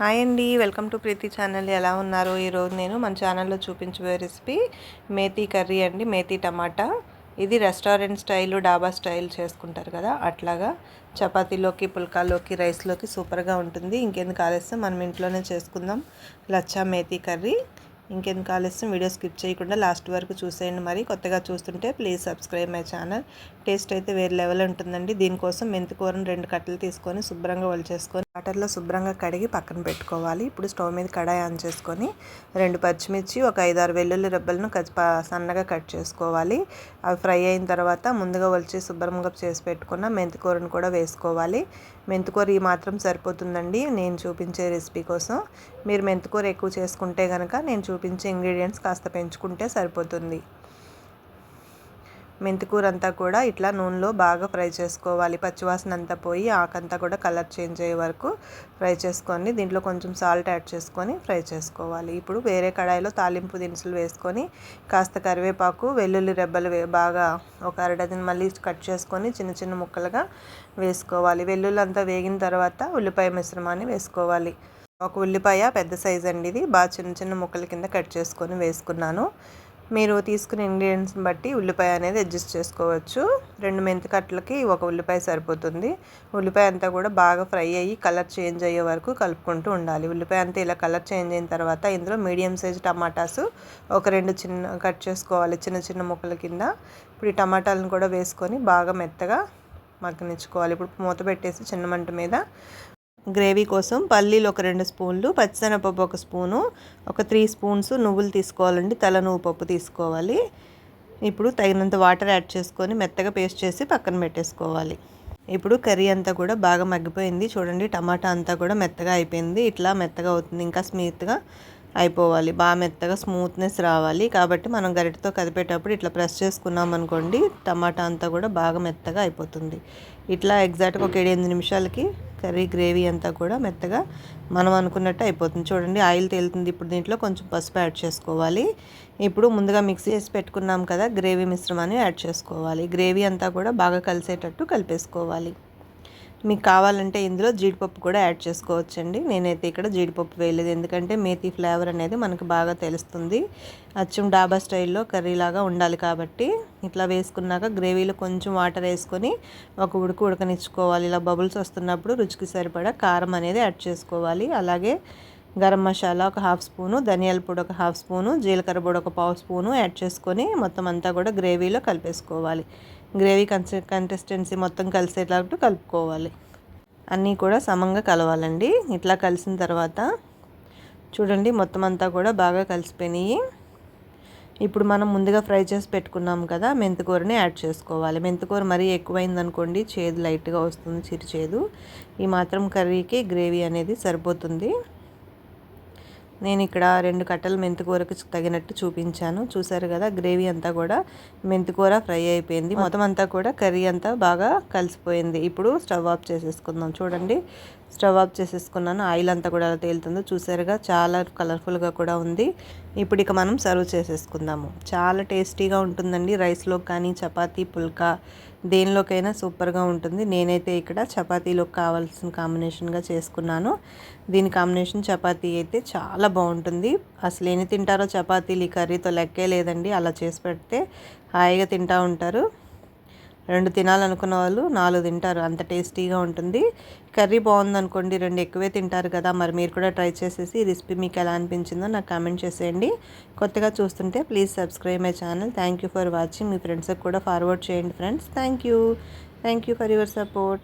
Hi అండి welcome to Preethi channel. ఎలా ఉన్నారు? ఈరోజు నేను మన ఛానల్లో చూపించబోయే రెసిపీ మేతి కర్రీ అండి మేతి టమాటా. ఇది రెస్టారెంట్ స్టైల్ డాబా స్టైల్ చేసుకుంటారు కదా అట్లాగా చపాతీలోకి పుల్కాలోకి రైస్లోకి సూపర్గా ఉంటుంది. ఇంకెందుకు ఆలస్యం? మనం ఇంట్లోనే చేసుకుందాం. లచ్చా మేతి కర్రీ. ఇంకెందుకు ఆలస్యం? వీడియో స్కిప్ చేయకుండా లాస్ట్ వరకు చూసేయండి మరి. కొత్తగా చూస్తుంటే please subscribe my channel. Taste అయితే వేరే లెవెల్ ఉంటుందండి. దీనికోసం మెంతికూరను రెండు కట్టలు తీసుకొని శుభ్రంగా వలిచేసుకొని వాటర్లో శుభ్రంగా కడిగి పక్కన పెట్టుకోవాలి. ఇప్పుడు స్టవ్ మీద కడాయి ఆన్ చేసుకొని రెండు పచ్చిమిర్చి ఒక ఐదారు వెల్లుల్లి రెబ్బలను సన్నగా కట్ చేసుకోవాలి. అవి ఫ్రై అయిన తర్వాత ముందుగా వలిచి శుభ్రంగా చేసి పెట్టుకున్న మెంతికూరను కూడా వేసుకోవాలి. మెంతికూర ఈ మాత్రం సరిపోతుందండి. నేను చూపించే రెసిపీ కోసం. మీరు మెంతికూర ఎక్కువ చేసుకుంటే కనుక నేను చూపించే ఇంగ్రీడియంట్స్ కాస్త పెంచుకుంటే సరిపోతుంది. మెంతికూర అంతా కూడా ఇట్లా నూనెలో బాగా ఫ్రై చేసుకోవాలి. పచ్చివాసన అంతా పోయి ఆకంతా కూడా కలర్ చేంజ్ అయ్యే వరకు ఫ్రై చేసుకొని దీంట్లో కొంచెం సాల్ట్ యాడ్ చేసుకొని ఫ్రై చేసుకోవాలి. ఇప్పుడు వేరే కడాయిలో తాలింపు దినుసులు వేసుకొని కాస్త కరివేపాకు వెల్లుల్లి రెబ్బలు బాగా ఒక అరడజన్ మళ్ళీ కట్ చేసుకొని చిన్న చిన్న ముక్కలుగా వేసుకోవాలి. వెల్లుల్లి అంతా వేగిన తర్వాత ఉల్లిపాయ మిశ్రమాన్ని వేసుకోవాలి. ఒక ఉల్లిపాయ పెద్ద సైజ్ అండి ఇది బాగా చిన్న చిన్న ముక్కల కింద కట్ చేసుకొని వేసుకున్నాను. మీరు తీసుకునే ఇంగ్రీడియంట్స్ని బట్టి ఉల్లిపాయ అనేది అడ్జస్ట్ చేసుకోవచ్చు. రెండు మెంతి కట్టలకి ఒక ఉల్లిపాయ సరిపోతుంది. ఉల్లిపాయ అంతా కూడా బాగా ఫ్రై అయ్యి కలర్ చేంజ్ అయ్యే వరకు కలుపుకుంటూ ఉండాలి. ఉల్లిపాయ అంతా ఇలా కలర్ చేంజ్ అయిన తర్వాత ఇందులో మీడియం సైజ్ టమాటాస్ ఒక రెండు చిన్న కట్ చేసుకోవాలి. చిన్న చిన్న ముక్కల కింద. ఇప్పుడు ఈ టమాటాలను కూడా వేసుకొని బాగా మెత్తగా మగ్గనిచ్చుకోవాలి. ఇప్పుడు మూత పెట్టేసి చిన్న మంట మీద గ్రేవీ కోసం పల్లీలు ఒక రెండు స్పూన్లు పచ్చిశనగపప్పు ఒక స్పూను ఒక త్రీ స్పూన్స్ నువ్వులు తీసుకోవాలండి. తల నువ్వు పప్పు తీసుకోవాలి. ఇప్పుడు తగినంత వాటర్ యాడ్ చేసుకొని మెత్తగా పేస్ట్ చేసి పక్కన పెట్టేసుకోవాలి. ఇప్పుడు కర్రీ అంతా కూడా బాగా మగ్గిపోయింది. చూడండి టమాటా అంతా కూడా మెత్తగా అయిపోయింది. ఇట్లా మెత్తగా అవుతుంది. ఇంకా స్మూత్గా అయిపోవాలి. బాగా మెత్తగా స్మూత్నెస్ రావాలి. కాబట్టి మనం గరిటతో కదిపేటప్పుడు ఇట్లా ప్రెస్ చేసుకున్నాం అనుకోండి టమాటా అంతా కూడా బాగా మెత్తగా అయిపోతుంది. ఇట్లా ఎగ్జాక్ట్గా ఒక ఏడు నిమిషాలకి కర్రీ గ్రేవీ అంతా కూడా మెత్తగా మనం అనుకున్నట్టు అయిపోతుంది. చూడండి ఆయిల్ తేలుతుంది. ఇప్పుడు దీంట్లో కొంచెం పసుపు యాడ్ చేసుకోవాలి. ఇప్పుడు ముందుగా మిక్సీ చేసి పెట్టుకున్నాం కదా గ్రేవీ మిశ్రమాన్ని యాడ్ చేసుకోవాలి. గ్రేవీ అంతా కూడా బాగా కలిసేటట్టు కలిపేసుకోవాలి. మీకు కావాలంటే ఇందులో జీడిపప్పు కూడా యాడ్ చేసుకోవచ్చండి. నేనైతే ఇక్కడ జీడిపప్పు వేయలేదు. ఎందుకంటే మేతి ఫ్లేవర్ అనేది మనకు బాగా తెలుస్తుంది. అచ్చం డాబా స్టైల్లో కర్రీలాగా ఉండాలి కాబట్టి ఇట్లా వేసుకున్నాక గ్రేవీలో కొంచెం వాటర్ వేసుకొని ఒక ఉడుకు ఉడకనిచ్చుకోవాలి. ఇలా బబుల్స్ వస్తున్నప్పుడు రుచికి సరిపడా కారం అనేది యాడ్ చేసుకోవాలి. అలాగే గరం మసాలా ఒక హాఫ్ స్పూను ధనియాల పొడి ఒక హాఫ్ స్పూను జీలకర్ర పొడి ఒక పావు స్పూను యాడ్ చేసుకొని మొత్తం అంతా కూడా గ్రేవీలో కలిపేసుకోవాలి. గ్రేవీ కన్సి కన్సిస్టెన్సీ మొత్తం కలిసేటట్టు కలుపుకోవాలి. అన్నీ కూడా సమంగా కలవాలండి. ఇట్లా కలిసిన తర్వాత చూడండి మొత్తం అంతా కూడా బాగా కలిసిపోయినాయి. ఇప్పుడు మనం ముందుగా ఫ్రై చేసి పెట్టుకున్నాం కదా మెంతికూరని యాడ్ చేసుకోవాలి. మెంతికూర మరీ ఎక్కువైందనుకోండి చేదు లైట్గా వస్తుంది చిరు చేదు. ఈ మాత్రం కర్రీకి గ్రేవీ అనేది సరిపోతుంది. నేను ఇక్కడ రెండు కట్టలు మెంతికూరకు తగినట్టు చూపించాను. చూసారు కదా గ్రేవీ అంతా కూడా మెంతికూర ఫ్రై అయిపోయింది. మొత్తం అంతా కూడా కర్రీ అంతా బాగా కలిసిపోయింది. ఇప్పుడు స్టవ్ ఆఫ్ చేసేసుకుందాం. చూడండి స్టవ్ ఆఫ్ చేసేసుకున్నాను. ఆయిల్ అంతా కూడా తేలుతుందో. చూసారుగా చాలా కలర్ఫుల్గా కూడా ఉంది. ఇప్పుడు ఇక మనం సర్వ్ చేసేసుకుందాము. చాలా టేస్టీగా ఉంటుందండి రైస్లో కానీ చపాతీ పుల్కా దేనిలోకైనా సూపర్గా ఉంటుంది. నేనైతే ఇక్కడ చపాతీలోకి కావాల్సిన కాంబినేషన్గా చేసుకున్నాను. దీని కాంబినేషన్ చపాతీ అయితే చాలా బాగుంటుంది. అసలు ఎన్ని తింటారో చపాతీలు ఈ కర్రీతో లెక్కే లేదండి. అలా చేసి పెడితే హాయిగా తింటూ ఉంటారు. రెండు తినాలనుకున్న వాళ్ళు నాలుగు తింటారు. అంత టేస్టీగా ఉంటుంది. కర్రీ బాగుందనుకోండి రెండు ఎక్కువే తింటారు కదా. మరి మీరు కూడా ట్రై చేసేసి ఈ రెసిపీ మీకు ఎలా అనిపించిందో నాకు కామెంట్ చేసేయండి. కొత్తగా చూస్తుంటే please subscribe my channel. Thank you for watching. మీ ఫ్రెండ్స్కి కూడా ఫార్వర్డ్ చేయండి friends. Thank you. Thank you for your support.